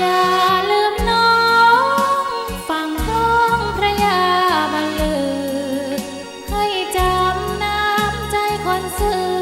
อย่าลืมน้องฟังคล้องพระยาบันลืให้จำน้ำใจคนซื่อ